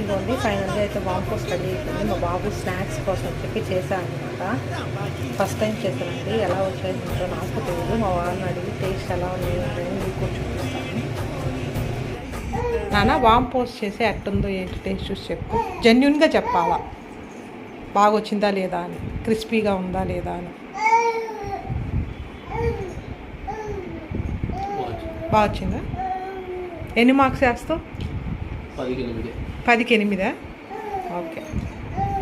ఇదిగోండి ఫైనల్గా అయితే వాంపోస్ రెడీ అయిపోయింది. మా బాబు స్నాక్స్ కోసం చెప్పి చేశాను అనమాట ఫస్ట్ టైం చేశానండి ఎలా వచ్చాయో నాకు తెలియదు. మా వాళ్ళని అడిగి టేస్ట్ ఎలా ఉంది అని మీకు చూపిస్తాను. నాన్న వామ్ పోస్ట్ చేసి ఎట్టుందో ఏంటి టేస్ట్ చూసి చెప్పు. జెన్యున్గా చెప్పాలా? బాగా వచ్చిందా లేదా అని. క్రిస్పీగా ఉందా లేదా అని. బాగా వచ్చిందా ఎన్ని మార్క్స్ వేస్తావు పదికి ఎనిమిది పదికి ఎనిమిదా? ఓకే.